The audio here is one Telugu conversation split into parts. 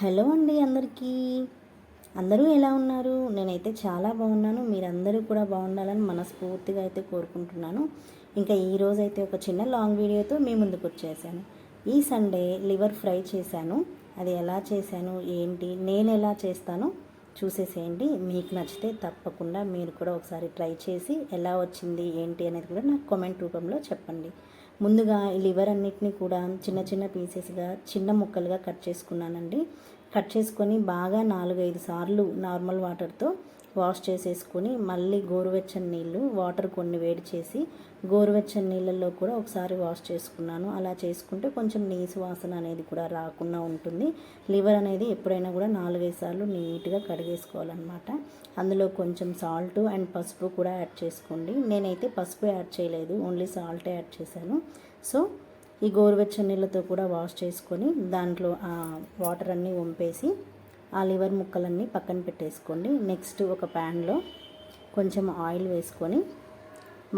హలో అండి అందరికీ. అందరూ ఎలా ఉన్నారు? నేనైతే చాలా బాగున్నాను. మీరందరూ కూడా బాగుండాలని మనస్ఫూర్తిగా అయితే కోరుకుంటున్నాను. ఇంకా ఈరోజు అయితే ఒక చిన్న లాంగ్ వీడియోతో మీ ముందుకు వచ్చేసాను. ఈ సండే లివర్ ఫ్రై చేశాను. అది ఎలా చేశాను? ఏంటి? నేను ఎలా చేస్తానో? చూసేసేయండి. మీకు నచ్చితే తప్పకుండా మీరు కూడా ఒకసారి ట్రై చేసి ఎలా వచ్చింది? ఏంటి అనేది కూడా నాకు కామెంట్ రూపంలో చెప్పండి. ముందుగా ఈ లివర్ అన్నిటిని కూడా చిన్న చిన్న పీసెస్గా చిన్న ముక్కలుగా కట్ చేసుకున్నానండి. కట్ చేసుకొని బాగా నాలుగైదు సార్లు నార్మల్ వాటర్తో వాష్ చేసేసుకొని మళ్ళీ గోరువెచ్చని నీళ్ళు వాటర్ కొన్ని వేడి చేసి గోరువెచ్చని నీళ్ళల్లో కూడా ఒకసారి వాష్ చేసుకున్నాను. అలా చేసుకుంటే కొంచెం నీసు వాసన అనేది కూడా రాకుండా ఉంటుంది. లివర్ అనేది ఎప్పుడైనా కూడా నాలుగైదు సార్లు నీట్గా కడిగేసుకోవాలన్నమాట. అందులో కొంచెం సాల్ట్ అండ్ పసుపు కూడా యాడ్ చేసుకోండి. నేనైతే పసుపు యాడ్ చేయలేదు ఓన్లీ సాల్టే యాడ్ చేశాను. సో ఈ గోరువెచ్చని నీళ్ళతో కూడా వాష్ చేసుకొని దాంట్లో ఆ వాటర్ అన్నీ వంపేసి ఆ లివర్ ముక్కలన్నీ పక్కన పెట్టేసుకోండి. నెక్స్ట్ ఒక ప్యాన్లో కొంచెం ఆయిల్ వేసుకొని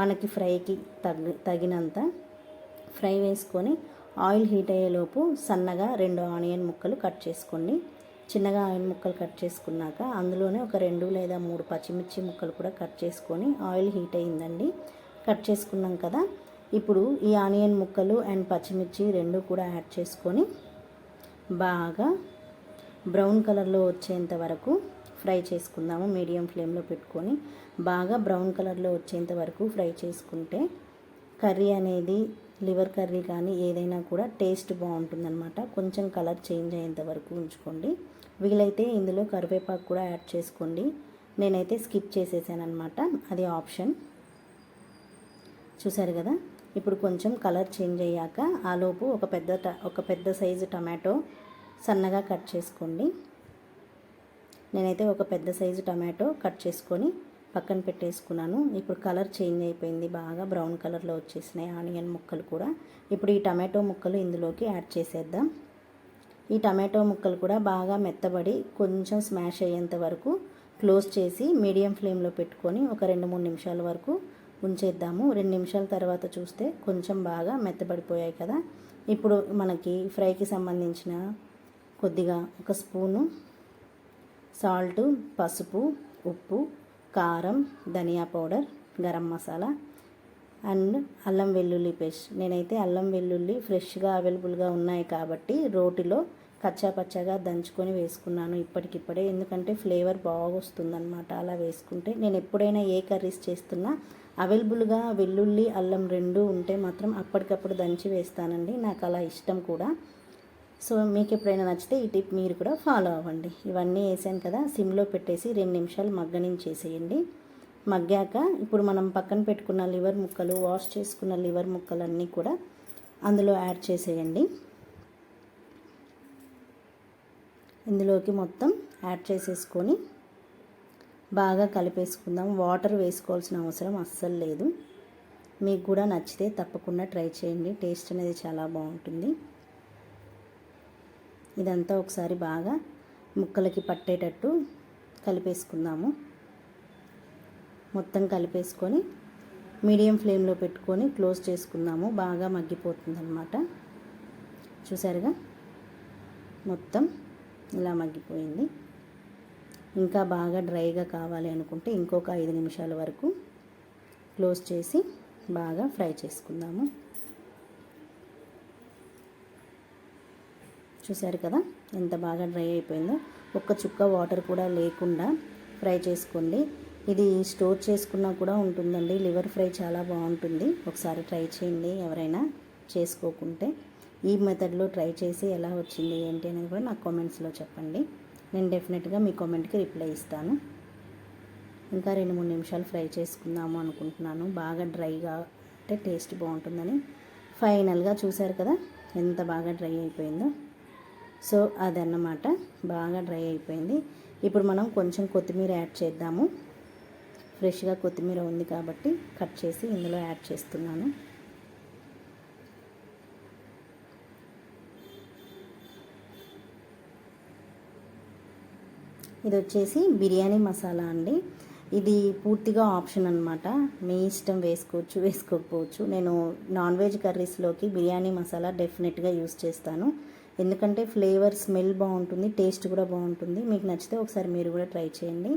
మనకి ఫ్రైకి తగ్గ తగినంత ఫ్రై వేసుకొని ఆయిల్ హీట్ అయ్యేలోపు సన్నగా రెండు ఆనియన్ ముక్కలు కట్ చేసుకోండి. చిన్నగా ఆయిల్ ముక్కలు కట్ చేసుకున్నాక అందులోనే ఒక రెండు లేదా మూడు పచ్చిమిర్చి ముక్కలు కూడా కట్ చేసుకొని ఆయిల్ హీట్ అయ్యిందండి. కట్ చేసుకున్నాం కదా ఇప్పుడు ఈ ఆనియన్ ముక్కలు అండ్ పచ్చిమిర్చి రెండు కూడా యాడ్ చేసుకొని బాగా బ్రౌన్ కలర్లో వచ్చేంత వరకు ఫ్రై చేసుకుందాము. మీడియం ఫ్లేమ్లో పెట్టుకొని బాగా బ్రౌన్ కలర్లో వచ్చేంత వరకు ఫ్రై చేసుకుంటే కర్రీ అనేది లివర్ కర్రీ కానీ ఏదైనా కూడా టేస్ట్ బాగుంటుందన్నమాట. కొంచెం కలర్ చేంజ్ అయ్యేంత వరకు ఉంచుకోండి. వీలైతే ఇందులో కరివేపాకు కూడా యాడ్ చేసుకోండి. నేనైతే స్కిప్ చేసేసాను అనమాట అది ఆప్షన్. చూసారు కదా? ఇప్పుడు కొంచెం కలర్ చేంజ్ అయ్యాక ఆలోపు ఒక పెద్ద ఒక పెద్ద సైజు టమాటో సన్నగా కట్ చేసుకోండి. నేనైతే ఒక పెద్ద సైజు టమాటో కట్ చేసుకొని పక్కన పెట్టేసుకున్నాను. ఇప్పుడు కలర్ చేంజ్ అయిపోయింది. బాగా బ్రౌన్ కలర్లో వచ్చేసినాయి ఆనియన్ ముక్కలు కూడా. ఇప్పుడు ఈ టమాటో ముక్కలు ఇందులోకి యాడ్ చేసేద్దాం. ఈ టమాటో ముక్కలు కూడా బాగా మెత్తబడి కొంచెం స్మాష్ అయ్యేంత వరకు క్లోజ్ చేసి మీడియం ఫ్లేమ్లో పెట్టుకొని ఒక రెండు మూడు నిమిషాల వరకు ఉంచేద్దాము రెండు నిమిషాల తర్వాత చూస్తే కొంచెం బాగా మెత్తబడిపోయాయి కదా. ఇప్పుడు మనకి ఫ్రైకి సంబంధించిన కొద్దిగా ఒక స్పూను సాల్ట్ పసుపు ఉప్పు కారం ధనియా పౌడర్ గరం మసాలా అండ్ అల్లం వెల్లుల్లి పేస్ట్. నేనైతే అల్లం వెల్లుల్లి ఫ్రెష్గా అవైలబుల్గా ఉన్నాయి కాబట్టి రోటిలో కచ్చా పచ్చగా దంచుకొని వేసుకున్నాను ఇప్పటికిప్పుడే. ఎందుకంటే ఫ్లేవర్ బాగా వస్తుందన్నమాట అలా వేసుకుంటే. నేను ఎప్పుడైనా ఏ కర్రీస్ చేస్తున్నా అవైలబుల్గా వెల్లుల్లి అల్లం రెండు ఉంటే మాత్రం అప్పటికప్పుడు దంచి వేస్తానండి. నాకు అలా ఇష్టం కూడా. సో మీకు ఎప్పుడైనా నచ్చితే ఈ టిప్ మీరు కూడా ఫాలో అవ్వండి. ఇవన్నీ వేసాను కదా సిమ్లో పెట్టేసి రెండు నిమిషాలు మగ్గనించేసేయండి. మగ్గాక ఇప్పుడు మనం పక్కన పెట్టుకున్న లివర్ ముక్కలు వాష్ చేసుకున్న లివర్ ముక్కలన్నీ కూడా అందులో యాడ్ చేసేయండి. ఇందులోకి మొత్తం యాడ్ చేసేసుకొని బాగా కలిపేసుకుందాం. వాటర్ వేసుకోవాల్సిన అవసరం అస్సలు లేదు. మీకు కూడా నచ్చితే తప్పకుండా ట్రై చేయండి. టేస్ట్ అనేది చాలా బాగుంటుంది. ఇదంతా ఒకసారి బాగా ముక్కలకి పట్టేటట్టు కలిపేసుకుందాము. మొత్తం కలిపేసుకొని మీడియం ఫ్లేమ్లో పెట్టుకొని క్లోజ్ చేసుకుందాము. బాగా మగ్గిపోతుంది అనమాట చూసారుగా? మొత్తం ఇలా మగ్గిపోయింది. ఇంకా బాగా డ్రైగా కావాలి అనుకుంటే ఇంకొక ఐదు నిమిషాల వరకు క్లోజ్ చేసి బాగా ఫ్రై చేసుకుందాము. చూసారు కదా? ఎంత బాగా డ్రై అయిపోయిందో. ఒక్క చుక్క వాటర్ కూడా లేకుండా ఫ్రై చేసుకోండి. ఇది స్టోర్ చేసుకున్నా కూడా ఉంటుందండి. లివర్ ఫ్రై చాలా బాగుంటుంది. ఒకసారి ట్రై చేయండి ఎవరైనా చేసుకోకుంటే. ఈ మెథడ్లో ట్రై చేసి ఎలా వచ్చింది ఏంటి అనేది కూడా నాకు కామెంట్స్లో చెప్పండి. నేను డెఫినెట్గా మీ కామెంట్కి రిప్లై ఇస్తాను. ఇంకా రెండు మూడు నిమిషాలు ఫ్రై చేసుకుందాము అనుకుంటున్నాను. బాగా డ్రైగా అంటే టేస్ట్ బాగుంటుందని. ఫైనల్గా చూశారు కదా ఎంత బాగా డ్రై అయిపోయిందో. సో అదన్నమాట. బాగా డ్రై అయిపోయింది. ఇప్పుడు మనం కొంచెం కొత్తిమీర యాడ్ చేద్దాము. ఫ్రెష్గా కొత్తిమీర ఉంది కాబట్టి కట్ చేసి ఇందులో యాడ్ చేస్తున్నాను. ఇది వచ్చేసి బిర్యానీ మసాలా అండి. ఇది పూర్తిగా ఆప్షన్ అనమాట మీ ఇష్టం వేసుకోవచ్చు వేసుకోకపోవచ్చు. నేను నాన్ వెజ్ కర్రీస్లోకి బిర్యానీ మసాలా డెఫినెట్గా యూస్ చేస్తాను. ఎందుకంటే ఫ్లేవర్ స్మెల్ బాగుంటుంది టేస్ట్ కూడా బాగుంటుంది. మీకు నచ్చితే ఒకసారి మీరు కూడా ట్రై చేయండి.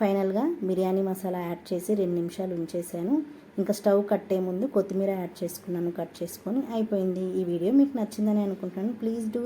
ఫైనల్గా బిర్యానీ మసాలా యాడ్ చేసి రెండు నిమిషాలు ఉంచేసాను. ఇంకా స్టవ్ కట్టే ముందు కొత్తిమీర యాడ్ చేసుకున్నాను కట్ చేసుకొని అయిపోయింది ఈ వీడియో. మీకు నచ్చిందని అనుకుంటున్నాను. Please do